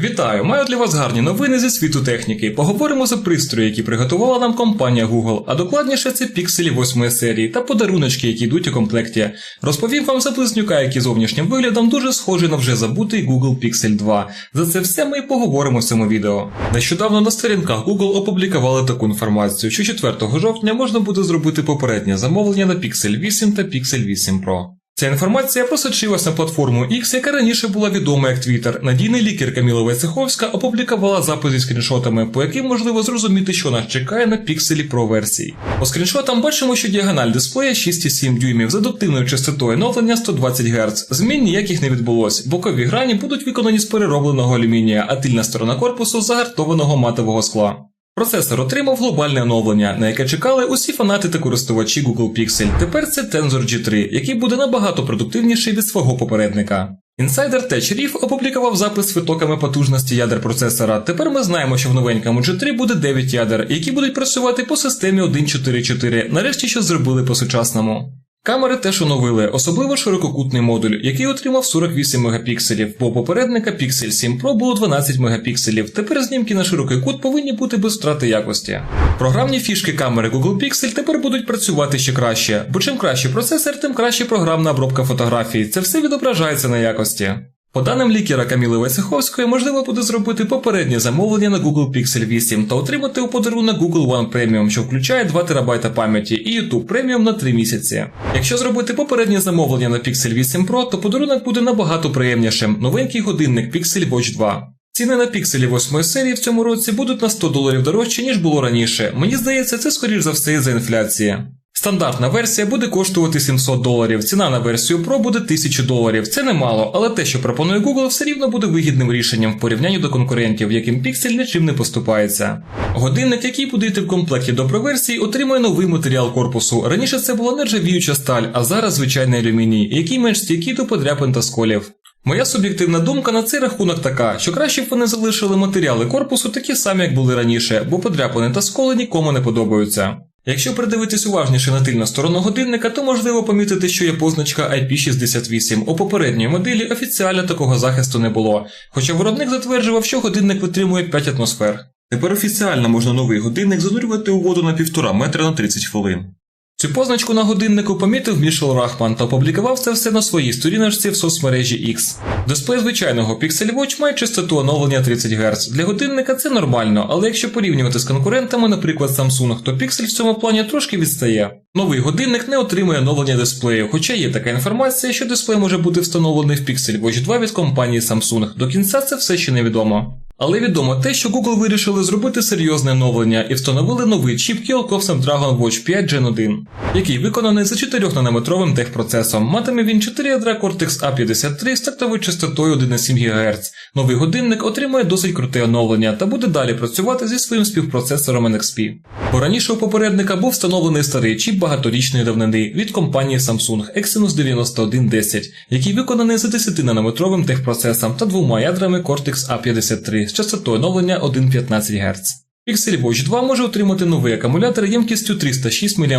Вітаю! Маю для вас гарні новини зі світу техніки. Поговоримо за пристрої, які приготувала нам компанія Google, а докладніше це пікселі 8 серії та подаруночки, які йдуть у комплекті. Розповім вам за близнюка, який зовнішнім виглядом дуже схожий на вже забутий Google Pixel 2. За це все ми і поговоримо в цьому відео. Нещодавно на сторінках Google опублікували таку інформацію, що 4 жовтня можна буде зробити попереднє замовлення на Pixel 8 та Pixel 8 Pro. Ця інформація просочилась на платформу X, яка раніше була відома як Twitter. Надійний лікар Каміла Войцеховська опублікувала запис зі скріншотами, по яким можливо зрозуміти, що нас чекає на пікселі Pro версії. По скріншотам бачимо, що діагональ дисплея 6,7 дюймів з адаптивною частотою оновлення 120 Гц. Змін ніяких не відбулось. Бокові грані будуть виконані з переробленого алюмінія, а тильна сторона корпусу загартованого матового скла. Процесор отримав глобальне оновлення, на яке чекали усі фанати та користувачі Google Pixel. Тепер це Tensor G3, який буде набагато продуктивніший від свого попередника. Інсайдер Tech Reef опублікував запис з витоками потужності ядер процесора. Тепер ми знаємо, що в новенькому G3 буде 9 ядер, які будуть працювати по системі 1.4.4, нарешті що зробили по-сучасному. Камери теж оновили, особливо ширококутний модуль, який отримав 48 мегапікселів, бо попередника Pixel 7 Pro було 12 мегапікселів. Тепер знімки на широкий кут повинні бути без втрати якості. Програмні фішки камери Google Pixel тепер будуть працювати ще краще, бо чим краще процесор, тим краще програмна обробка фотографій. Це все відображається на якості. По даним лікера Каміли Весиховської, можливо буде зробити попереднє замовлення на Google Pixel 8 та отримати у подарунок Google One Premium, що включає 2 ТБ пам'яті, і YouTube Premium на 3 місяці. Якщо зробити попереднє замовлення на Pixel 8 Pro, то подарунок буде набагато приємнішим новенький годинник Pixel Watch 2. Ціни на пікселі 8 серії в цьому році будуть на 100 доларів дорожче, ніж було раніше. Мені здається, це скоріш за все із-за інфляції. Стандартна версія буде коштувати 700 доларів, ціна на версію Pro буде 1000 доларів. Це немало, але те, що пропонує Google, все рівно буде вигідним рішенням в порівнянні до конкурентів, яким Pixel нічим не поступається. Годинник, який буде йти в комплекті до Pro версії, отримує новий матеріал корпусу. Раніше це була нержавіюча сталь, а зараз звичайний алюміній, який менш стійкий до подряпин та сколів. Моя суб'єктивна думка на цей рахунок така, що краще б вони залишили матеріали корпусу такі самі, як були раніше, бо подряпини та сколи нікому не подобаються. Якщо придивитись уважніше на тильну сторону годинника, то можливо помітити, що є позначка IP68. У попередньої моделі офіціально такого захисту не було, хоча виробник затверджував, що годинник витримує 5 атмосфер. Тепер офіціально можна новий годинник занурювати у воду на 1,5 метра на 30 хвилин. Цю позначку на годиннику помітив Мішел Рахман та опублікував це все на своїй сторіночці в соцмережі X. Дисплей звичайного Pixel Watch має частоту оновлення 30 Гц. Для годинника це нормально, але якщо порівнювати з конкурентами, наприклад Samsung, то Pixel в цьому плані трошки відстає. Новий годинник не отримує оновлення дисплею, хоча є така інформація, що дисплей може бути встановлений в Pixel Watch 2 від компанії Samsung. До кінця це все ще невідомо. Але відомо те, що Google вирішили зробити серйозне оновлення і встановили новий чіп Qualcomm Snapdragon Watch 5 Gen 1, який виконаний за 4-нанометровим техпроцесом. Матиме він 4 ядра Cortex A53 з тактовою частотою 1,7 ГГц. Новий годинник отримує досить круте оновлення та буде далі працювати зі своїм співпроцесором NXP. Бо раніше у попередника був встановлений старий чіп багаторічної давнини від компанії Samsung Exynos 9110, який виконаний за 10-нанометровим техпроцесом та двома ядрами Cortex A53 з частотою оновлення 1,15 Гц. Pixel Watch 2 може отримати новий акумулятор ємкістю 306 мАч,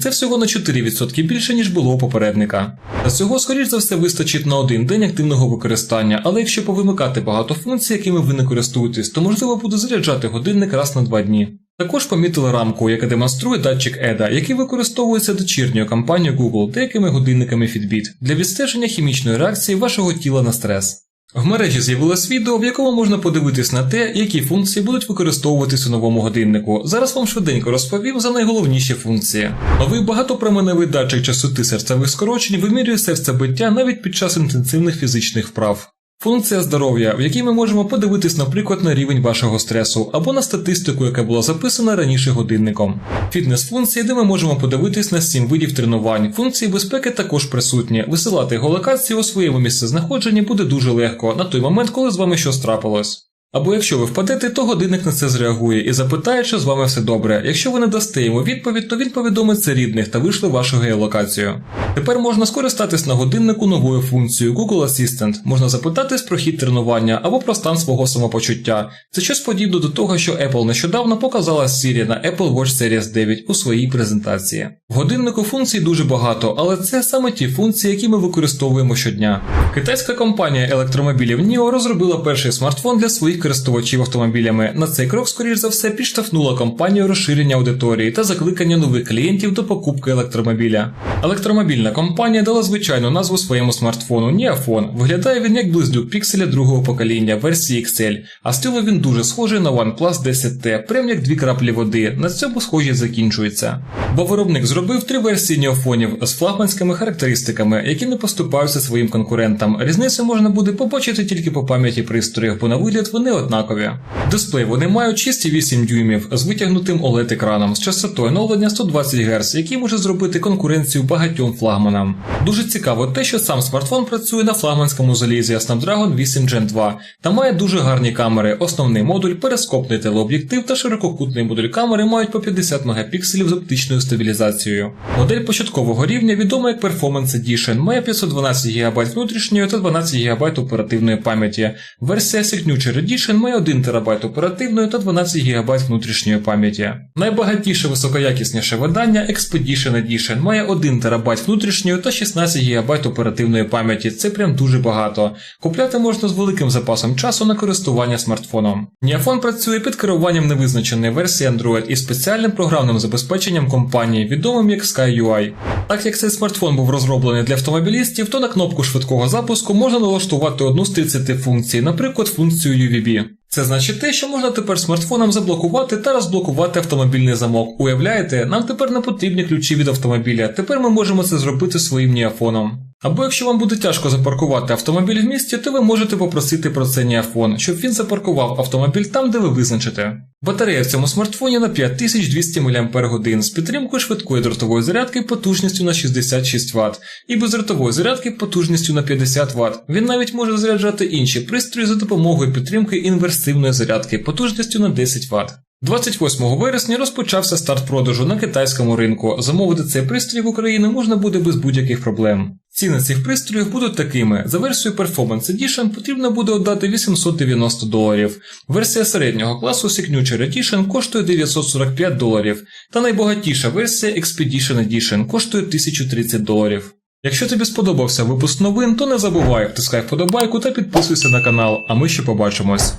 це всього на 4% більше, ніж було у попередника. Та цього, скоріш за все, вистачить на один день активного використання, але якщо повимикати багато функцій, якими ви не користуєтесь, то можливо буде заряджати годинник раз на два дні. Також помітили рамку, яка демонструє датчик EDA, який використовується дочірньою компанією Google деякими годинниками Fitbit для відстеження хімічної реакції вашого тіла на стрес. В мережі з'явилось відео, в якому можна подивитись на те, які функції будуть використовуватись у новому годиннику. Зараз вам швиденько розповім за найголовніші функції. Новий багатопроменевий датчик частоти серцевих скорочень вимірює серцебиття навіть під час інтенсивних фізичних вправ. Функція здоров'я, в якій ми можемо подивитись, наприклад, на рівень вашого стресу або на статистику, яка була записана раніше годинником. Фітнес-функції, де ми можемо подивитись на 7 видів тренувань. Функції безпеки також присутні. Висилати геолокацію у своєму місцезнаходженні буде дуже легко на той момент, коли з вами щось трапилось. Або якщо ви впадете, то годинник на це зреагує і запитає, чи з вами все добре. Якщо ви не дасте йому відповідь, то він повідомить це рідних та вийшле вашу геолокацію. Тепер можна скористатись на годиннику новою функцією Google Assistant. Можна запитатись про хід тренування або про стан свого самопочуття. Це щось подібне до того, що Apple нещодавно показала Siri на Apple Watch Series 9 у своїй презентації. В годиннику функцій дуже багато, але це саме ті функції, які ми використовуємо щодня. Китайська компанія електромобілів NIO розробила перший смартфон для своїх користувачів автомобілями. На цей крок, скоріш за все, підштовхнула компанію розширення аудиторії та закликання нових клієнтів до покупки електромобіля. Електромобільна компанія дала звичайну назву своєму смартфону NIOFON. Виглядає він як близнюк пікселя другого покоління версії XL, а стилу він дуже схожий на OnePlus 10T, прям як дві краплі води. На цьому схожі закінчується. Бо виробник зробив три версії неофонів з флагманськими характеристиками, які не поступаються своїм конкурентам. Різницю можна буде побачити тільки по пам'яті пристроїв, бо на вигляд вони однакові. Дисплей вони мають 6,8 дюймів з витягнутим OLED-екраном з частотою оновлення 120 Гц, який може зробити конкуренцію багатьом флагманам. Дуже цікаво те, що сам смартфон працює на флагманському залізі Snapdragon 8 Gen 2 та має дуже гарні камери. Основний модуль, перископний телеоб'єктив та ширококутний модуль камери мають по 50 мегапікселів з оптичною стабілізацією. Модель початкового рівня відома як Performance Edition, має 512 ГБ внутрішньої та 12 ГБ оперативної пам'яті. Версія Signature Edition має 1 ТБ оперативної та 12 ГБ внутрішньої пам'яті. Найбагатіше високоякісніше видання Expedition Edition має 1 ТБ внутрішньої та 16 ГБ оперативної пам'яті. Це прям дуже багато. Купляти можна з великим запасом часу на користування смартфоном. Ніафон працює під керуванням невизначеної версії Android із спеціальним програмним забезпеченням компанії, відомим як SkyUI. Так як цей смартфон був розроблений для автомобілістів, то на кнопку швидкого запуску можна налаштувати одну з 30 функцій, наприклад, функцію UVB. Це значить те, що можна тепер смартфоном заблокувати та розблокувати автомобільний замок. Уявляєте, нам тепер не потрібні ключі від автомобіля. Тепер ми можемо це зробити своїм ніафоном. Або якщо вам буде тяжко запаркувати автомобіль в місті, то ви можете попросити про це ніафон, щоб він запаркував автомобіль там, де ви визначите. Батарея в цьому смартфоні на 5200 мАч з підтримкою швидкої дротової зарядки потужністю на 66 Вт і бездротової зарядки потужністю на 50 Вт. Він навіть може заряджати інші пристрої за допомогою підтримки інверсивної зарядки потужністю на 10 Вт. 28 вересня розпочався старт продажу на китайському ринку. Замовити цей пристрій в Україні можна буде без будь-яких проблем. Ціни цих пристроїв будуть такими: за версією Performance Edition потрібно буде отдати 890 доларів. Версія середнього класу Signature Edition коштує 945 доларів, та найбагатіша версія Expedition Edition коштує 1030 доларів. Якщо тобі сподобався випуск новин, то не забувай втискай вподобайку та підписуйся на канал, а ми ще побачимось.